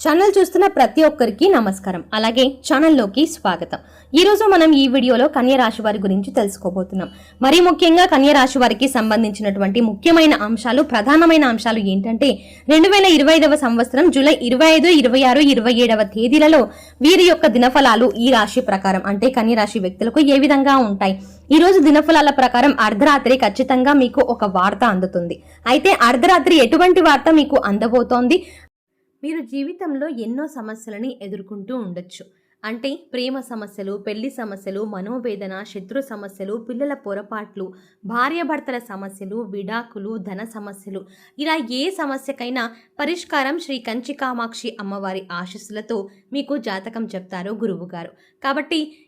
Channel చూస్తున్న ప్రతి ఒక్కరికి నమస్కారం. అలాగే ఛానల్లోకి స్వాగతం. ఈరోజు మనం ఈ వీడియోలో కన్య రాశి వారి గురించి తెలుసుకోబోతున్నాం. మరీ ముఖ్యంగా కన్య రాశి వారికి సంబంధించినటువంటి ముఖ్యమైన అంశాలు ప్రధానమైన అంశాలు ఏంటంటే రెండు వేల ఇరవై ఐదవ సంవత్సరం జూలై ఇరవై ఐదు ఇరవై ఆరు ఇరవై ఏడవ తేదీలలో వీరి యొక్క దినఫలాలు ఈ రాశి ప్రకారం అంటే కన్య రాశి వ్యక్తులకు ఏ విధంగా ఉంటాయి. ఈ రోజు దినఫలాల ప్రకారం అర్ధరాత్రి ఖచ్చితంగా మీకు ఒక వార్త అందుతుంది. అయితే అర్ధరాత్రి ఎటువంటి వార్త మీకు అందబోతోంది? మీరు జీవితంలో ఎన్నో సమస్యలని ఎదుర్కొంటూ ఉండొచ్చు. అంటే ప్రేమ సమస్యలు పెళ్ళి సమస్యలు మనోవేదన శత్రు సమస్యలు పిల్లల పొరపాట్లు భార్యాభర్తల సమస్యలు విడాకులు ధన సమస్యలు. ఇలా ఏ సమస్యకైనా పరిష్కారం శ్రీ కంచి కామాక్షి అమ్మవారి ఆశస్సులతో మీకు జాతకం చెప్తారు గురువుగారు. కాబట్టి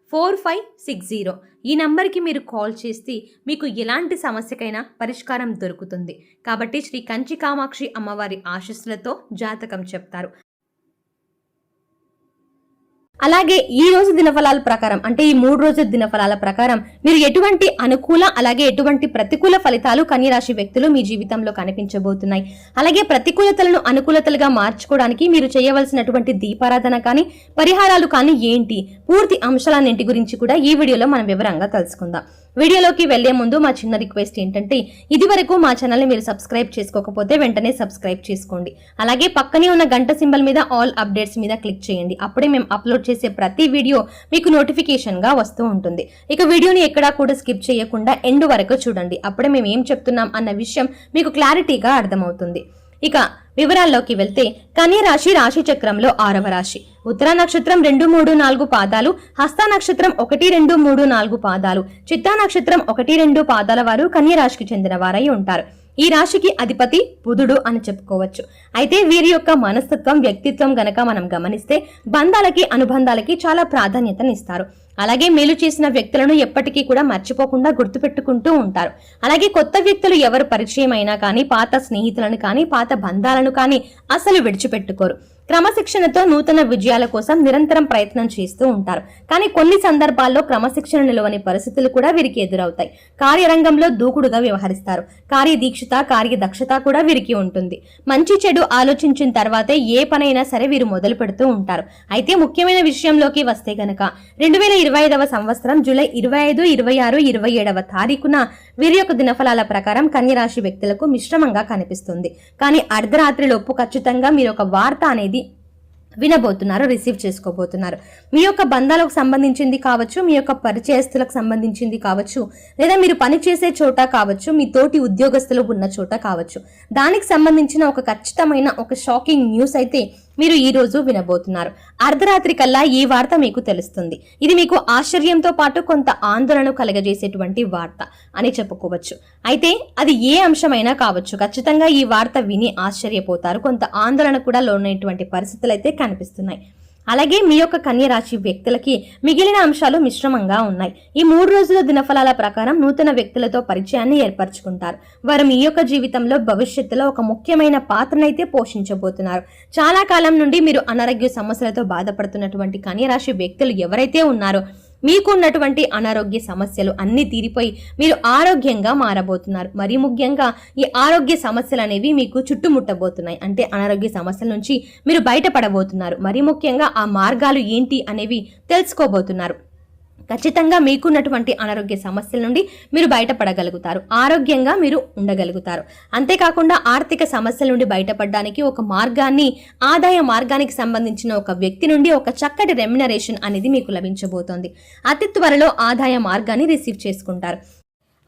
four five six zero. ఈ నంబర్కి మీరు కాల్ చేస్తే మీకు ఎలాంటి సమస్యకైనా పరిష్కారం దొరుకుతుంది. కాబట్టి శ్రీ కంచి కామాక్షి అమ్మవారి ఆశస్సులతో జాతకం చెప్తారు. అలాగే ఈ రోజు దినఫలాల ప్రకారం అంటే ఈ మూడు రోజుల దినఫలాల ప్రకారం మీరు ఎటువంటి అనుకూల అలాగే ఎటువంటి ప్రతికూల ఫలితాలు కన్యరాశి వ్యక్తులు మీ జీవితంలో కనిపించబోతున్నాయి. అలాగే ప్రతికూలతలను అనుకూలతలుగా మార్చుకోవడానికి మీరు చేయవలసినటువంటి దీపారాధన కానీ పరిహారాలు కానీ ఏంటి? పూర్తి అంశాలన్నింటి గురించి కూడా ఈ వీడియోలో మనం వివరంగా తెలుసుకుందాం. వీడియోలోకి వెళ్ళే ముందు మా చిన్న రిక్వెస్ట్ ఏంటంటే ఇది వరకు మా ఛానల్ని మీరు సబ్స్క్రైబ్ చేసుకోకపోతే వెంటనే సబ్స్క్రైబ్ చేసుకోండి. అలాగే పక్కనే ఉన్న గంట సింబల్ మీద ఆల్ అప్డేట్స్ మీద క్లిక్ చేయండి. అప్పుడే మేము అప్లోడ్ చేసే ప్రతి వీడియో మీకు నోటిఫికేషన్గా వస్తూ ఉంటుంది. ఇక వీడియోని ఎక్కడా కూడా స్కిప్ చేయకుండా ఎండ్ వరకు చూడండి. అప్పుడే మేము ఏం చెప్తున్నాం అన్న విషయం మీకు క్లారిటీగా అర్థమవుతుంది. ఇక వివరాల్లోకి వెళ్తే కన్యరాశి రాశి చక్రంలో ఆరవ రాశి. ఉత్తర నక్షత్రం రెండు మూడు నాలుగు పాదాలు హస్త నక్షత్రం ఒకటి రెండు మూడు నాలుగు పాదాలు చిత్తా నక్షత్రం ఒకటి రెండు పాదాల వారు కన్యరాశికి చెందిన వారై ఉంటారు. ఈ రాశికి అధిపతి బుధుడు అని చెప్పుకోవచ్చు. అయితే వీరి యొక్క మనస్తత్వం వ్యక్తిత్వం గనక మనం గమనిస్తే బంధాలకి అనుబంధాలకి చాలా ప్రాధాన్యతనిస్తారు అలాగే మేలు చేసిన వ్యక్తులను ఎప్పటికీ కూడా మర్చిపోకుండా గుర్తుపెట్టుకుంటూ ఉంటారు. అలాగే కొత్త వ్యక్తులు ఎవరు పరిచయం అయినా కానీ పాత స్నేహితులను కానీ పాత బంధాలను కానీ అసలు విడిచిపెట్టుకోరు. క్రమశిక్షణతో నూతన విజయాల కోసం నిరంతరం ప్రయత్నం చేస్తూ ఉంటారు. కానీ కొన్ని సందర్భాల్లో క్రమశిక్షణ నిలవని పరిస్థితులు కూడా వీరికి ఎదురవుతాయి. కార్యరంగంలో దూకుడుగా వ్యవహరిస్తారు. కార్యదీక్షత కార్యదక్షత కూడా వీరికి ఉంటుంది. మంచి చెడు ఆలోచించిన తర్వాతే ఏ పనైనా సరే వీరు మొదలు పెడుతూ ఉంటారు. అయితే ముఖ్యమైన విషయంలోకి వస్తే గనక రెండు వేల ఇరవై ఐదవ సంవత్సరం జూలై ఇరవై ఐదు ఇరవై ఆరు ఇరవై ఏడవ తారీఖున వీరి యొక్క దినఫలాల ప్రకారం కన్యరాశి వ్యక్తులకు మిశ్రమంగా కనిపిస్తుంది. కానీ అర్ధరాత్రిలోపు ఖచ్చితంగా మీరు ఒక వార్త అనేది వినబోతున్నారు రిసీవ్ చేసుకోబోతున్నారు. మీ యొక్క బంధాలకు సంబంధించింది కావచ్చు మీ యొక్క పరిచయస్తులకు సంబంధించింది కావచ్చు లేదా మీరు పనిచేసే చోట కావచ్చు మీ తోటి ఉద్యోగస్తులు ఉన్న చోట కావచ్చు. దానికి సంబంధించిన ఒక ఖచ్చితమైన ఒక షాకింగ్ న్యూస్ అయితే మీరు ఈ రోజు వినబోతున్నారు. అర్ధరాత్రి కల్లా ఈ వార్త మీకు తెలుస్తుంది. ఇది మీకు ఆశ్చర్యంతో పాటు కొంత ఆందోళన కలగజేసేటువంటి వార్త అని చెప్పుకోవచ్చు. అయితే అది ఏ అంశమైనా కావచ్చు. ఖచ్చితంగా ఈ వార్త విని ఆశ్చర్యపోతారు. కొంత ఆందోళన కూడా లోనైనటువంటి పరిస్థితులు అయితే కనిపిస్తున్నాయి. అలాగే మీ యొక్క కన్య రాశి వ్యక్తులకి మిగిలిన అంశాలు మిశ్రమంగా ఉన్నాయి. ఈ మూడు రోజుల దినఫలాల ప్రకారం నూతన వ్యక్తులతో పరిచయాన్ని ఏర్పరచుకుంటారు. వారు మీ యొక్క జీవితంలో భవిష్యత్తులో ఒక ముఖ్యమైన పాత్రనైతే పోషించబోతున్నారు. చాలా కాలం నుండి మీరు అనారోగ్య సమస్యలతో బాధపడుతున్నటువంటి కన్యరాశి వ్యక్తులు ఎవరైతే ఉన్నారో మీకున్నటువంటి అనారోగ్య సమస్యలు అన్ని తీరిపోయి మీరు ఆరోగ్యంగా మారబోతున్నారు. మరి ముఖ్యంగా ఈ ఆరోగ్య సమస్యలు అనేవి మీకు చుట్టుముట్టబోతున్నాయి. అంటే అనారోగ్య సమస్యల నుంచి మీరు బయటపడబోతున్నారు. మరి ముఖ్యంగా ఆ మార్గాలు ఏంటి అనేవి తెలుసుకోబోతున్నారు. ఖచ్చితంగా మీకున్నటువంటి అనారోగ్య సమస్యల నుండి మీరు బయటపడగలుగుతారు. ఆరోగ్యంగా మీరు ఉండగలుగుతారు. అంతేకాకుండా ఆర్థిక సమస్యల నుండి బయటపడడానికి ఒక మార్గాన్ని ఆదాయ మార్గానికి సంబంధించిన ఒక వ్యక్తి నుండి ఒక చక్కటి రెమ్యునరేషన్ అనేది మీకు లభించబోతోంది. అతి త్వరలో ఆదాయ మార్గాన్ని రిసీవ్ చేసుకుంటారు.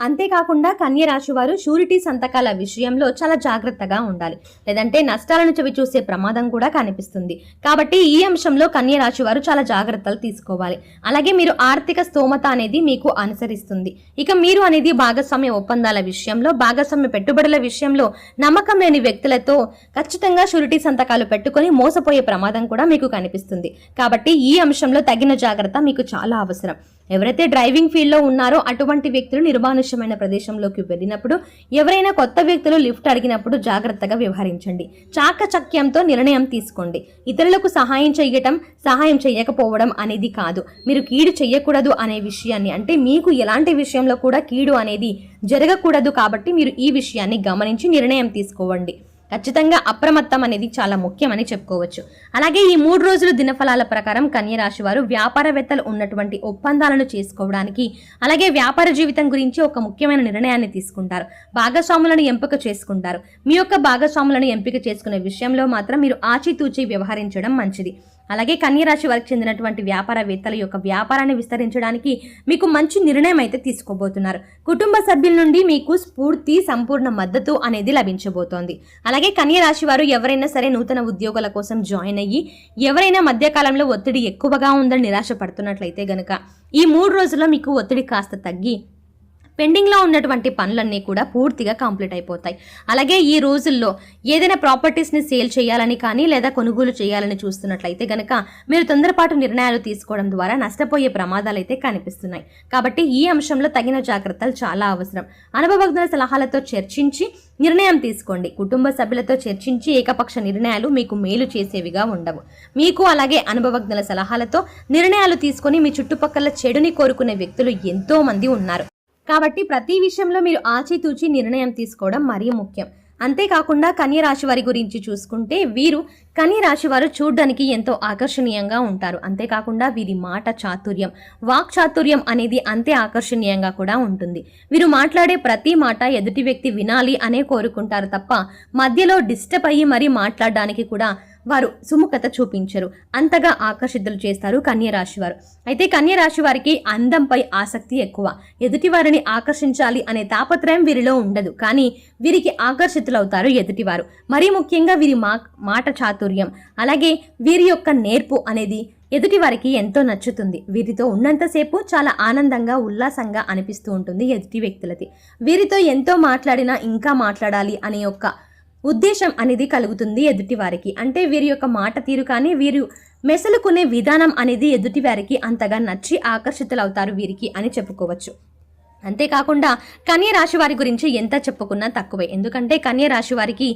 అంతేకాకుండా కన్యరాశి వారు షూరిటీ సంతకాల విషయంలో చాలా జాగ్రత్తగా ఉండాలి. లేదంటే నష్టాలను చవి చూసే ప్రమాదం కూడా కనిపిస్తుంది. కాబట్టి ఈ అంశంలో కన్యరాశి వారు చాలా జాగ్రత్తలు తీసుకోవాలి. అలాగే మీరు ఆర్థిక స్తోమత అనేది మీకు అనుసరిస్తుంది. ఇక మీరు అనేది భాగస్వామ్య ఒప్పందాల విషయంలో భాగస్వామ్య పెట్టుబడుల విషయంలో నమ్మకం లేని వ్యక్తులతో ఖచ్చితంగా షూరిటీ సంతకాలు పెట్టుకొని మోసపోయే ప్రమాదం కూడా మీకు కనిపిస్తుంది. కాబట్టి ఈ అంశంలో తగిన జాగ్రత్త మీకు చాలా అవసరం. ఎవరైతే డ్రైవింగ్ ఫీల్డ్లో ఉన్నారో అటువంటి వ్యక్తులు సురక్షితమైన ప్రదేశంలోకి వెళ్ళినప్పుడు ఎవరైనా కొత్త వ్యక్తులు లిఫ్ట్ అడిగినప్పుడు జాగ్రత్తగా వ్యవహరించండి. చాకచక్యంతో నిర్ణయం తీసుకోండి. ఇతరులకు సహాయం చేయటం సహాయం చేయకపోవడం అనేది కాదు. మీరు కీడు చేయకూడదు అనే విషయాన్ని అంటే మీకు ఎలాంటి విషయంలో కూడా కీడు అనేది జరగకూడదు కాబట్టి మీరు ఈ విషయాన్ని గమనించి నిర్ణయం తీసుకోవండి. ఖచ్చితంగా అప్రమత్తం అనేది చాలా ముఖ్యమని చెప్పుకోవచ్చు. అలాగే ఈ మూడు రోజులు దినఫలాల ప్రకారం కన్యరాశి వారు వ్యాపారవేత్తలు ఉన్నటువంటి ఒప్పందాలను చేసుకోవడానికి అలాగే వ్యాపార జీవితం గురించి ఒక ముఖ్యమైన నిర్ణయాన్ని తీసుకుంటారు. భాగస్వాములను ఎంపిక చేసుకుంటారు. మీ యొక్క భాగస్వాములను ఎంపిక చేసుకునే విషయంలో మాత్రం మీరు ఆచితూచి వ్యవహరించడం మంచిది. అలాగే కన్యరాశి వారికి చెందినటువంటి వ్యాపారవేత్తల యొక్క వ్యాపారాన్ని విస్తరించడానికి మీకు మంచి నిర్ణయం అయితే తీసుకోబోతున్నారు. కుటుంబ సభ్యుల నుండి మీకు స్ఫూర్తి సంపూర్ణ మద్దతు అనేది లభించబోతోంది. అలాగే కన్యరాశి వారు ఎవరైనా సరే నూతన ఉద్యోగాల కోసం జాయిన్ అయ్యి ఎవరైనా మధ్యకాలంలో ఒత్తిడి ఎక్కువగా ఉందని నిరాశ పడుతున్నట్లయితే గనక ఈ మూడు రోజుల్లో మీకు ఒత్తిడి కాస్త తగ్గి పెండింగ్లో ఉన్నటువంటి పనులన్నీ కూడా పూర్తిగా కంప్లీట్ అయిపోతాయి. అలాగే ఈ రోజుల్లో ఏదైనా ప్రాపర్టీస్ని సేల్ చేయాలని కానీ లేదా కొనుగోలు చేయాలని చూస్తున్నట్లయితే గనక మీరు తొందరపాటు నిర్ణయాలు తీసుకోవడం ద్వారా నష్టపోయే ప్రమాదాలు అయితే కనిపిస్తున్నాయి. కాబట్టి ఈ అంశంలో తగిన జాగ్రత్తలు చాలా అవసరం. అనుభవజ్ఞుల సలహాలతో చర్చించి నిర్ణయం తీసుకోండి. కుటుంబ సభ్యులతో చర్చించి ఏకపక్ష నిర్ణయాలు మీకు మేలు చేసేవిగా ఉండవు. మీకు అలాగే అనుభవజ్ఞుల సలహాలతో నిర్ణయాలు తీసుకొని మీ చుట్టుపక్కల చెడుని కోరుకునే వ్యక్తులు ఎంతో మంది ఉన్నారు. కాబట్టి ప్రతి విషయంలో మీరు ఆచితూచి నిర్ణయం తీసుకోవడం మరీ ముఖ్యం. అంతేకాకుండా కన్య రాశి వారి గురించి చూసుకుంటే వీరు కన్య రాశి వారు చూడడానికి ఎంతో ఆకర్షణీయంగా ఉంటారు. అంతేకాకుండా వీరి మాట చాతుర్యం వాక్ చాతుర్యం అనేది అంతే ఆకర్షణీయంగా కూడా ఉంటుంది. వీరు మాట్లాడే ప్రతి మాట ఎదుటి వ్యక్తి వినాలి అనే కోరుకుంటారు తప్ప మధ్యలో డిస్టర్బ్ అయ్యి మరీ మాట్లాడడానికి కూడా వారు సుముఖత చూపించరు. అంతగా ఆకర్షితులు చేస్తారు కన్యరాశి వారు అయితే కన్యరాశి వారికి అందంపై ఆసక్తి ఎక్కువ. ఎదుటి వారిని ఆకర్షించాలి అనే తాపత్రయం వీరిలో ఉండదు. కానీ వీరికి ఆకర్షితులవుతారు ఎదుటివారు. మరీ ముఖ్యంగా వీరి మా మాట చాతుర్యం. అలాగే వీరి యొక్క నేర్పు అనేది ఎదుటి వారికి ఎంతో నచ్చుతుంది. వీరితో ఉన్నంతసేపు చాలా ఆనందంగా ఉల్లాసంగా అనిపిస్తూ ఉంటుంది ఎదుటి వ్యక్తులది. వీరితో ఎంతో మాట్లాడినా ఇంకా మాట్లాడాలి అనే యొక్క ఉద్దేశం అనేది కలుగుతుంది ఎదుటివారికి అంటే వీరి యొక్క మాట తీరు కానీ వీరు మెసలుకునే విధానం అనేది ఎదుటివారికి అంతగా నచ్చి ఆకర్షితులవుతారు వీరికి అని చెప్పుకోవచ్చు. అంతేకాకుండా కన్య రాశి వారి గురించి ఎంత చెప్పుకున్నా తక్కువే. ఎందుకంటే కన్య రాశి వారికి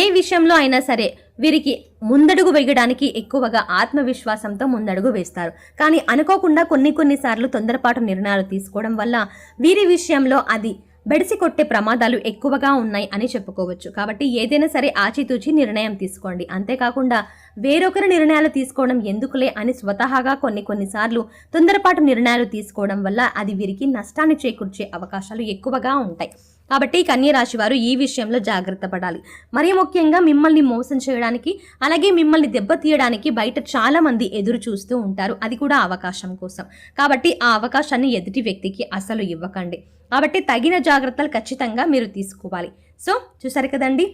ఏ విషయంలో అయినా సరే వీరికి ముందడుగు వేయడానికి ఎక్కువగా ఆత్మవిశ్వాసంతో ముందడుగు వేస్తారు. కానీ అనుకోకుండా కొన్ని కొన్నిసార్లు తొందరపాటు నిర్ణయాలు తీసుకోవడం వల్ల వీరి విషయంలో అది బెడిసి కొట్టే ప్రమాదాలు ఎక్కువగా ఉన్నాయి అని చెప్పుకోవచ్చు. కాబట్టి ఏదైనా సరే ఆచితూచి నిర్ణయం తీసుకోండి. అంతేకాకుండా వేరొకరి నిర్ణయాలు తీసుకోవడం ఎందుకులే అని స్వతహాగా కొన్ని కొన్నిసార్లు తొందరపాటు నిర్ణయాలు తీసుకోవడం వల్ల అది వీరికి నష్టాన్ని చేకూర్చే అవకాశాలు ఎక్కువగా ఉంటాయి. కాబట్టి కన్యరాశి వారు ఈ విషయంలో జాగ్రత్త పడాలి. మరీ ముఖ్యంగా మిమ్మల్ని మోసం చేయడానికి అలాగే మిమ్మల్ని దెబ్బతీయడానికి బయట చాలా మంది ఎదురు చూస్తూ ఉంటారు. అది కూడా అవకాశం కోసం. కాబట్టి ఆ అవకాశాన్ని ఎదుటి వ్యక్తికి అసలు ఇవ్వకండి. కాబట్టి తగిన జాగ్రత్తలు ఖచ్చితంగా మీరు తీసుకోవాలి. సో చూసారు కదండి?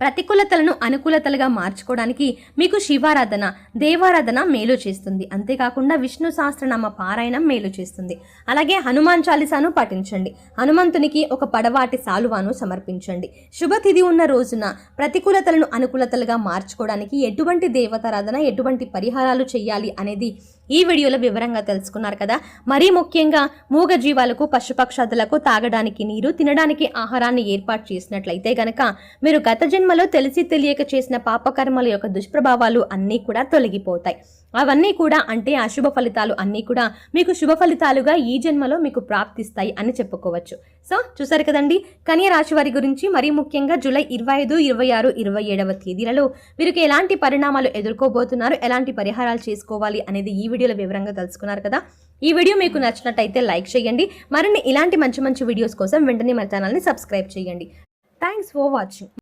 ప్రతికూలతలను అనుకూలతలుగా మార్చుకోవడానికి మీకు శివారాధన దేవారాధన మేలు చేస్తుంది. అంతేకాకుండా విష్ణు సహస్రనామ పారాయణం మేలు చేస్తుంది. అలాగే హనుమాన్ చాలీసాను పఠించండి హనుమంతునికి ఒక పడవాటి సాలువాను సమర్పించండి. శుభతిథి ఉన్న రోజున ప్రతికూలతలను అనుకూలతలుగా మార్చుకోవడానికి ఎటువంటి దేవతారాధన ఎటువంటి పరిహారాలు చేయాలి అనేది ఈ వీడియోలో వివరంగా తెలుసుకున్నారు కదా. మరీ ముఖ్యంగా మూగ జీవాలకు పశుపక్షాదులకు తాగడానికి నీరు తినడానికి ఆహారాన్ని ఏర్పాటు చేసినట్లయితే గనక మీరు గత జన్మలో తెలిసి తెలియక చేసిన పాపకర్మల యొక్క దుష్ప్రభావాలు అన్నీ కూడా తొలగిపోతాయి. అవన్నీ కూడా అంటే ఆ శుభ ఫలితాలు అన్నీ కూడా మీకు శుభ ఫలితాలుగా ఈ జన్మలో మీకు ప్రాప్తిస్తాయి అని చెప్పుకోవచ్చు. సో చూసారు కదండి? కన్య రాశి వారి గురించి మరీ ముఖ్యంగా జూలై ఇరవై ఐదు ఇరవై ఆరు ఇరవై ఏడవ తేదీలలో వీరికి ఎలాంటి పరిణామాలు ఎదుర్కోబోతున్నారు ఎలాంటి పరిహారాలు చేసుకోవాలి అనేది ఈ వీడియోలో వివరంగా తెలుసుకున్నారు కదా? ఈ వీడియో మీకు నచ్చినట్టయితే లైక్ చేయండి. మరిన్ని ఇలాంటి మంచి మంచి వీడియోస్ కోసం వెంటనే మన ఛానల్ని సబ్స్క్రైబ్ చేయండి. Thanks for watching.